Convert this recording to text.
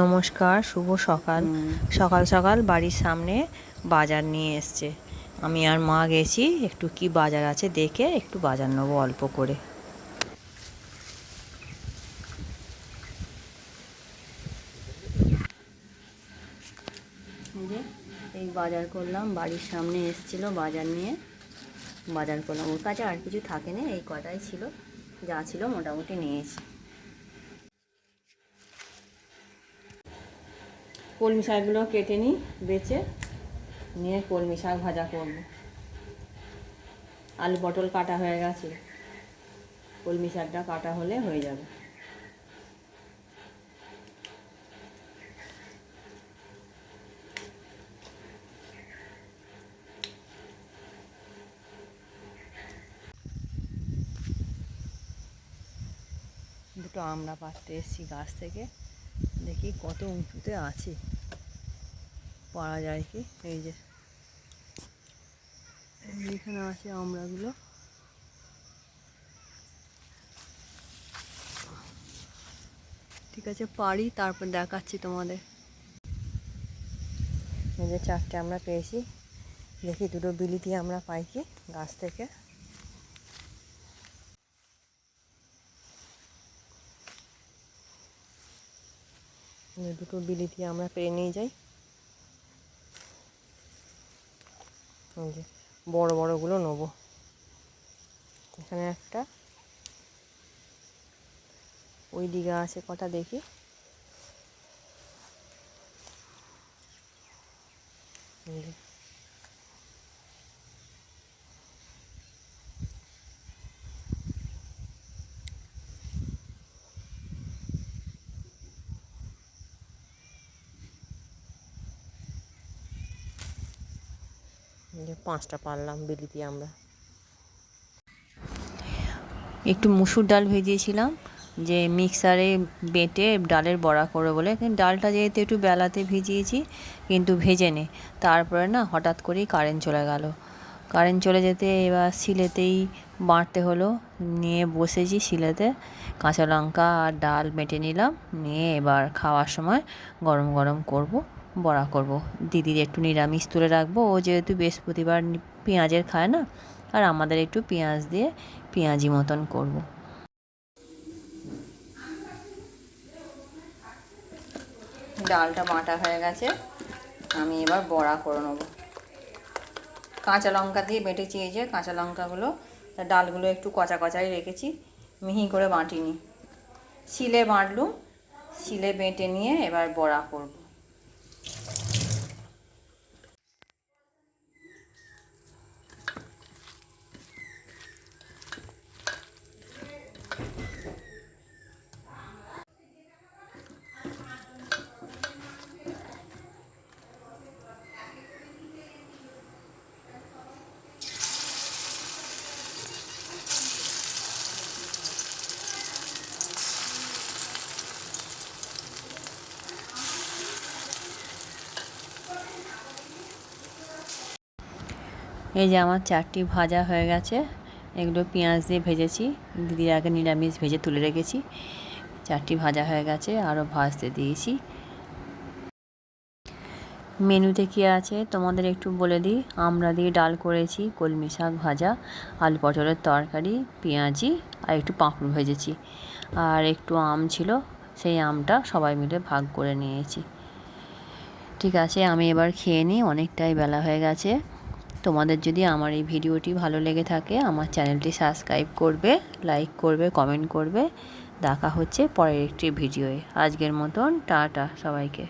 নমস্কার, শুভ সকাল। সকাল সকাল বাড়ির সামনে বাজার নিয়ে এসছে। আমি আর মা গেছি, একটু কি বাজার আছে দেখে একটু বাজার নেব অল্প করে। এই বাজার করলাম, বাড়ির সামনে এসছিল বাজার নিয়ে। বাজার করলাম। ওর কাছে আর কিছু থাকে না এই কটাই ছিল, যা ছিল মোটামুটি নিয়েছি। কলমি শাকগুলো কেটে নিই বেছে নিয়ে কলমি শাক ভাজা করব। আলু পটল কাটা হয়ে গেছে, কলমি শাকটা কাটা হলে হয়ে যাবে। দুটো আমরা পাড়তে এসেছি গাছ থেকে। দেখি কত উঁচুতে আছে। পারা যায় কি? এই যে। এই যে এখানে আছে আমড়াগুলো ঠিক আছে, পারি, তারপর দেখাচ্ছি তোমাদের। এই যে চারটে আমরা পেয়েছি। দেখি দুটো বিলিতি আমরা পাই কি গাছ থেকে। এই বিলি দিয়ে আমরা পেরে নিয়ে যাই। যে বড় বড়গুলো নেব। এখানে একটা। ওই দিকে আছে কটা দেখি। এই যে। পাঁচটা পারলাম বেলি দিয়ে আমরা। একটু মুসুর ডাল ভেজিয়েছিলাম, যে মিক্সারে বেটে ডালের বড়া করে বলে। কিন্তু ডালটা যেহেতু একটু বেলাতে ভিজিয়েছি, কিন্তু ভেজে নে। তারপরে না হঠাৎ করেই কারেন্ট চলে গেল। কারেন্ট চলে যেতে এবার শিলেতেই বাঁটতে হলো। নিয়ে বসেছি শিলেতে। কাঁচা লঙ্কা আর ডাল বেটে নিলাম। নিয়ে এবার খাওয়ার সময় গরম গরম করব। বড়া করব। দিদির একটু নিরামিষ তুলে রাখব। ও যেহেতু বৃহস্পতিবার পেঁয়াজের খায় না, আর আমাদের একটু পেঁয়াজ দিয়ে পেঁয়াজি মতন করব। ডালটা বাটা হয়ে গেছে, আমি এবার বড়া করে নেব। কাঁচা লঙ্কা দিয়ে বেটেছি, এই যে কাঁচা লঙ্কাগুলো ডালগুলো একটু কচা কচাই রেখেছি, মিহি করে বাটিনি। শিলে বাঁটলুম, শিলে বেটে নিয়ে এবার বড়া করব। এই যে আমার চারটি ভাজা হয়ে গেছে, এগুলো পেঁয়াজ দিয়ে ভেজেছি। দিদির আগে নিরামিষ ভেজে তুলে রেখেছি। চারটি ভাজা হয়ে গেছে, আরও ভাজতে দিয়েছি। মেনুতে কী আছে তোমাদের একটু বলে দিই। আমরা দিয়ে ডাল করেছি, কলমি শাক ভাজা, আলু পটলের তরকারি, পেঁয়াজি আর একটু পাঁপড় ভেজেছি। আর একটু আম ছিল, সেই আমটা সবাই মিলে ভাগ করে নিয়েছি। ঠিক আছে, আমি এবার খেয়ে নিই, অনেকটাই বেলা হয়ে গেছে। তোমাদের যদি আমার এই ভিডিওটি ভালো লেগে থাকে, আমার চ্যানেলটি সাবস্ক্রাইব করবে, লাইক করবে, কমেন্ট করবে। দেখা হচ্ছে পরের একটি ভিডিওয়ে। আজকের মতন, টাটা সবাইকে।